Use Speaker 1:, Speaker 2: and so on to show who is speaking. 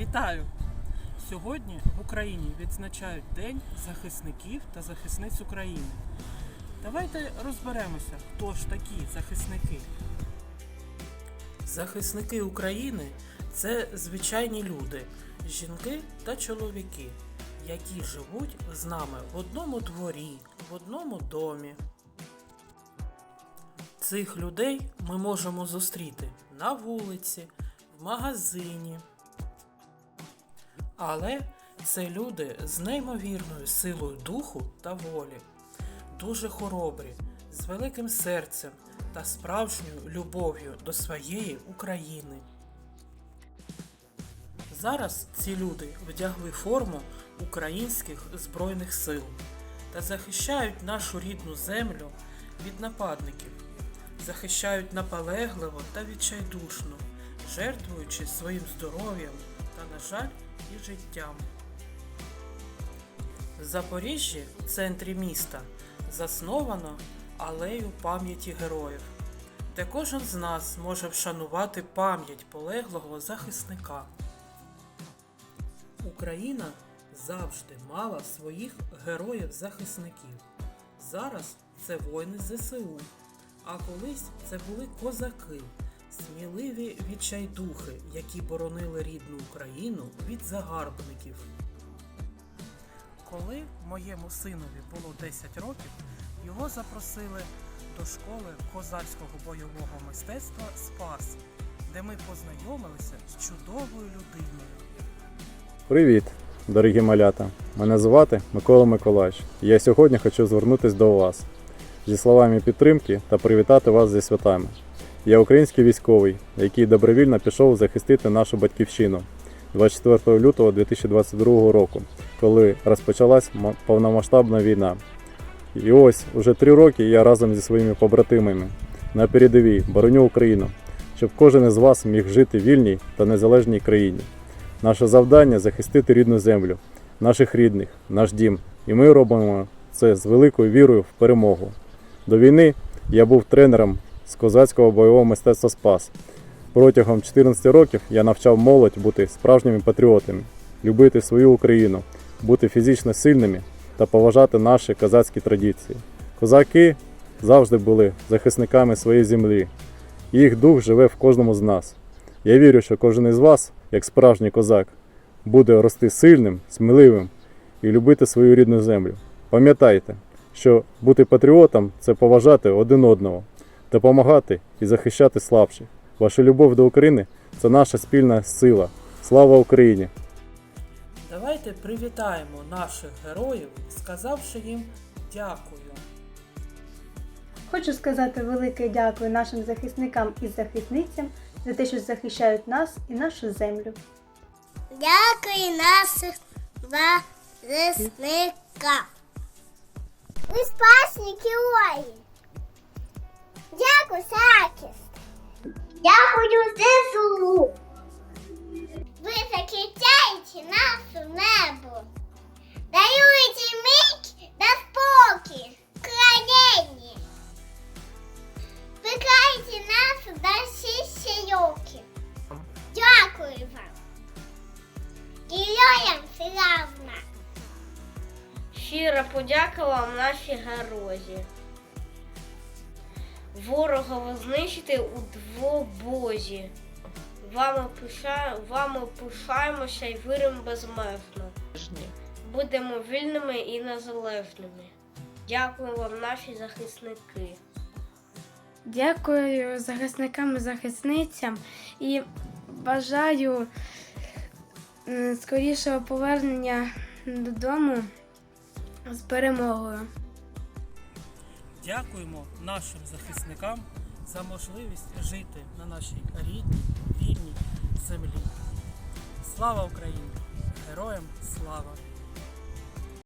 Speaker 1: Вітаю! Сьогодні в Україні відзначають День захисників та захисниць України. Давайте розберемося, хто ж такі захисники. Захисники України це звичайні люди, жінки та чоловіки, які живуть з нами в одному дворі, в одному домі. Цих людей ми можемо зустріти на вулиці, в магазині. Але це люди з неймовірною силою духу та волі, дуже хоробрі, з великим серцем та справжньою любов'ю до своєї України. Зараз ці люди вдягли форму українських збройних сил та захищають нашу рідну землю від нападників, захищають наполегливо та відчайдушно, жертвуючи своїм здоров'ям та, на жаль, і життям. В Запоріжжі, в центрі міста, засновано алею пам'яті героїв, де кожен з нас може вшанувати пам'ять полеглого захисника. Україна завжди мала своїх героїв-захисників. Зараз це воїни ЗСУ, а колись це були козаки, сміливі відчайдухи, які боронили рідну Україну від загарбників. Коли моєму синові було 10 років, його запросили до школи козацького бойового мистецтва Спас, де ми познайомилися з чудовою людиною.
Speaker 2: Привіт, дорогі малята! Мене звати Микола Миколаївич. Я сьогодні хочу звернутися до вас зі словами підтримки та привітати вас зі святами. Я український військовий, який добровільно пішов захистити нашу батьківщину 24 лютого 2022 року, коли розпочалась повномасштабна війна. І ось уже три роки я разом зі своїми побратимами на передовій бороню Україну, щоб кожен із вас міг жити в вільній та незалежній країні. Наше завдання захистити рідну землю, наших рідних, наш дім. І ми робимо це з великою вірою в перемогу. До війни я був тренером з козацького бойового мистецтва Спас. Протягом 14 років я навчав молодь бути справжніми патріотами, любити свою Україну, бути фізично сильними та поважати наші козацькі традиції. Козаки завжди були захисниками своєї землі. Їх дух живе в кожному з нас. Я вірю, що кожен із вас, як справжній козак, буде рости сильним, сміливим і любити свою рідну землю. Пам'ятайте, що бути патріотом це поважати один одного, допомагати і захищати слабших. Ваша любов до України це наша спільна сила. Слава Україні!
Speaker 1: Давайте привітаємо наших героїв, сказавши їм дякую.
Speaker 3: Хочу сказати велике дякую нашим захисникам і захисницям за те, що захищають нас і нашу землю.
Speaker 4: Дякую наших захисникам. Ви спасні герої. Дякую, захист. Дякую ЗСУ. Ви захищаєте наше небо. Даєте мить та спокій країні. Пикаєте нас до сісійоки. Дякую вам. Героям славна.
Speaker 5: Щира подяка вам, наші герої. Ворога ви знищите у двобозі. Вами, пиша... Пишаємося і віримо безмежно. Будемо вільними і незалежними. Дякую вам, наші захисники.
Speaker 6: Дякую захисникам і захисницям і бажаю скорішого повернення додому з перемогою.
Speaker 1: Дякуємо нашим захисникам за можливість жити на нашій рідній, вільній землі. Слава Україні! Героям слава!